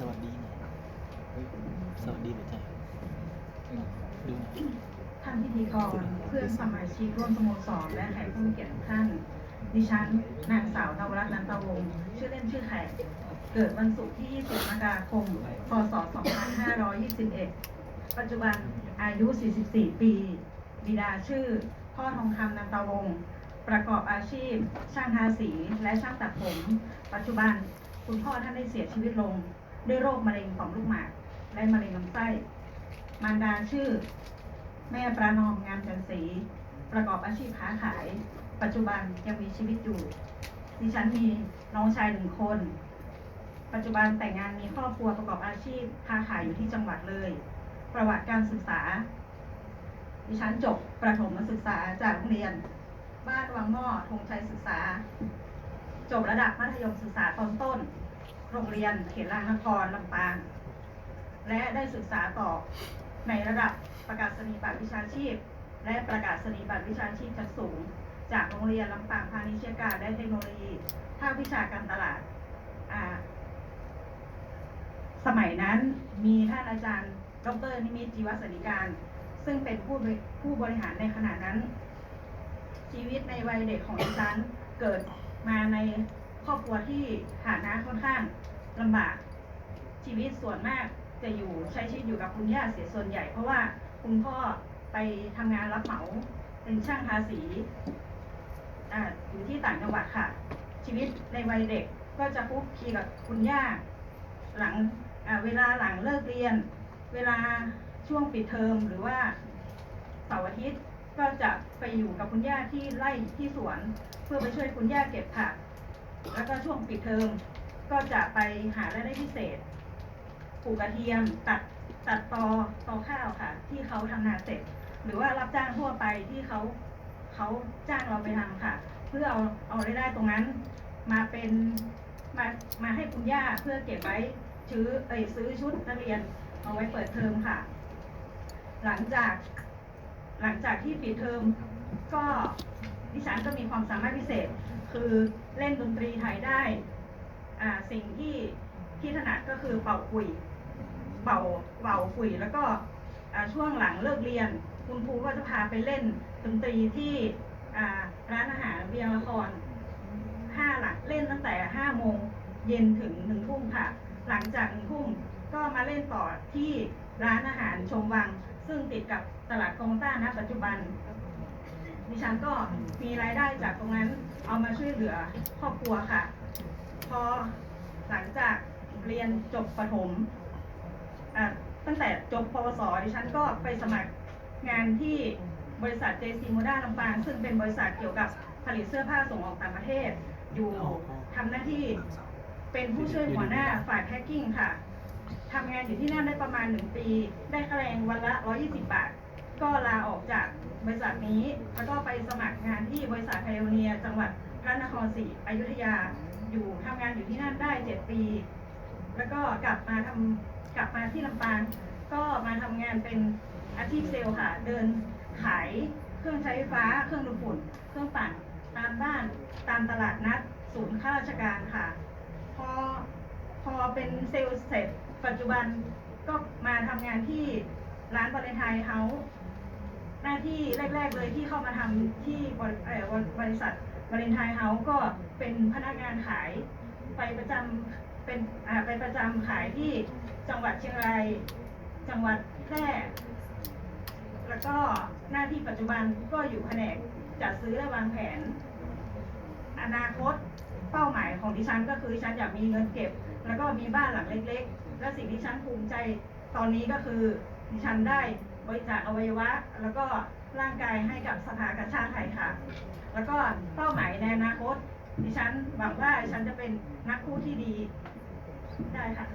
สวัสดีหน่อยสวัสดีหน่อยจ้ะดูหน่อยท่านพิธีกรเพื่อนสมาชิกร่วมสโมสรและแขกผู้มีเกียรติทุกท่าน ดิฉันนางสาวนวรัตน์นันตวงศ์ชื่อเล่นชื่อแขก เกิดวันศุกร์ที่ 20 มกราคม พศ 2521 ปัจจุบันอายุ 44 ปี บิดาชื่อ พ่อทองคำนันตวงศ์ประกอบอาชีพ ช่างทาสีและช่างตัดผม ปัจจุบันคุณพ่อท่านได้เสียชีวิตลง ด้วยโรคมะเร็งต่อมลูกหมาก และมะเร็งลำไส้ มารดาชื่อ แม่ประนอมงามจันทร์ศรีประกอบอาชีพค้าขาย ปัจจุบันยังมีชีวิตอยู่ ดิฉันมีน้องชายหนึ่งคน ปัจจุบันแต่งงานมีครอบครัวประกอบอาชีพค้าขายอยู่ที่จังหวัดเลย ประวัติการศึกษา ดิฉันจบประถมศึกษาจากโรงเรียน บ้านวังหม้อธงชัยศึกษา จบระดับมัธยมศึกษาตอนต้น โรงเรียนเขตรานครลำปาง และได้ศึกษาต่อในระดับประกาศนียบัตรวิชาชีพ และประกาศนียบัตรวิชาชีพชั้นสูง จากโรงเรียนลำปางพาณิชยการและเทคโนโลยีภาควิชาการตลาด สมัยนั้นมีท่านอาจารย์ดรนิมิตจีวสนิการ ซึ่งเป็นผู้บริผู้บริหารในขณะนั้น ชีวิตในวัยเด็กของดิฉันเกิดมาใน ครอบครัวที่ฐานะค่อนข้างลำบาก ชีวิตส่วนมากจะอยู่ใช้ชีวิตอยู่กับคุณย่าเสียส่วนใหญ่ เพราะว่าคุณพ่อไปทำงานรับเหมาเป็นช่างทาสีอ่าอยู่ที่ต่างจังหวัดค่ะ ชีวิตในวัยเด็กก็จะคุกคีกับคุณย่า หลังเวลาหลังเลิกเรียน เวลาช่วงปิดเทอมหรือว่าเสาร์อาทิตย์ก็จะไปอยู่กับคุณย่าที่ไร่ที่สวน เพื่อไปช่วยคุณย่าเก็บผัก แล้วก็ช่วงปิดเทอมก็จะไปหารายได้พิเศษปลูกกระเทียมตัดตัดตอตอข้าวค่ะ ที่เขาทำนาเสร็จ หรือว่ารับจ้างทั่วไปที่เขาเขาจ้างเราไปทำค่ะ เพื่อเอาเอารายได้ตรงนั้น มาเป็นมามาให้คุณย่าเพื่อเก็บไว้ซื้อเอ้ยซื้อชุดนักเรียนเอาไว้เปิดเทอมค่ะ หลังจากหลังจากที่ปิดเทอมก็ดิฉันก็มีความสามารถพิเศษ คือเล่นดนตรีไทยได้ อ่าสิ่งที่ที่ถนัดก็คือเป่าคุยเป่าเป่าคุยแล้วก็อ่าช่วงหลังเลิกเรียน คุณครูก็จะพาไปเล่นดนตรีที่อ่าร้านอาหารเบียงละครห้าหลังเล่นตั้งแต่ห้าโมงเย็นถึงหนึ่งทุ่มค่ะ หลังจากหนึ่งทุ่มก็มาเล่นต่อที่ร้านอาหารชมวัง ซึ่งติดกับตลาดกองต้าณปัจจุบัน ดิฉันก็มีรายได้จากตรงนั้นเอามาช่วยเหลือครอบครัวค่ะ พอหลังจากเรียนจบประถมตั้งแต่จบปวสดิฉันก็ไปสมัครงานที่บริษัท JC Moda ลำปาง ซึ่งเป็นบริษัทเกี่ยวกับผลิตเสื้อผ้าส่งออกต่างประเทศ อยู่ทำหน้าที่เป็นผู้ช่วยหัวหน้าฝ่ายแพ็คกิ้งค่ะทำงานอยู่ที่นั่นได้ประมาณหนึ่งปี ได้ค่าแรงวันละ 120 บาท ก็ลาออกจากบริษัทนี้ แล้วก็ไปสมัครงานที่บริษัทไพโอเนียจังหวัดพระนครศรีอยุธยาอยู่ทำงานอยู่ที่นั่นได้เจ็ดปี แล้วก็กลับมาทำกลับมาที่ลำปางก็มาทำงานเป็นอาชีพเซลล์ค่ะ เดินขายเครื่องใช้ไฟฟ้า เครื่องดูดฝุ่น เครื่องปั่นตามบ้านตามตลาดนัด ศูนย์ข้าราชการค่ะ พอพอเป็นเซลล์เสร็จปัจจุบันก็มาทำงานที่ร้านบริไทยเฮาส์ หน้าที่แรก ๆ เลยที่เข้ามาทำที่บริเอ่อบริษัทวาเลนไทน์เฮาส์ก็เป็นพนักงานขายไปประจำเป็นไปประจำขายที่จังหวัดเชียงรายจังหวัดแพร่แล้วก็หน้าที่ปัจจุบันก็อยู่แผนกจัดซื้อและวางแผน อนาคตเป้าหมายของดิฉันก็คือดิฉันอยากมีเงินเก็บ แล้วก็มีบ้านหลังเล็ก ๆ และสิ่งที่ฉันภูมิใจตอนนี้ก็คือดิฉันได้ บริจาคอวัยวะ แล้วก็ร่างกายให้กับสภากาชาติไทยค่ะ แล้วก็เป้าหมายในอนาคตดิฉันหวังว่าดิฉันจะเป็นนักคู่ที่ดีได้ค่ะ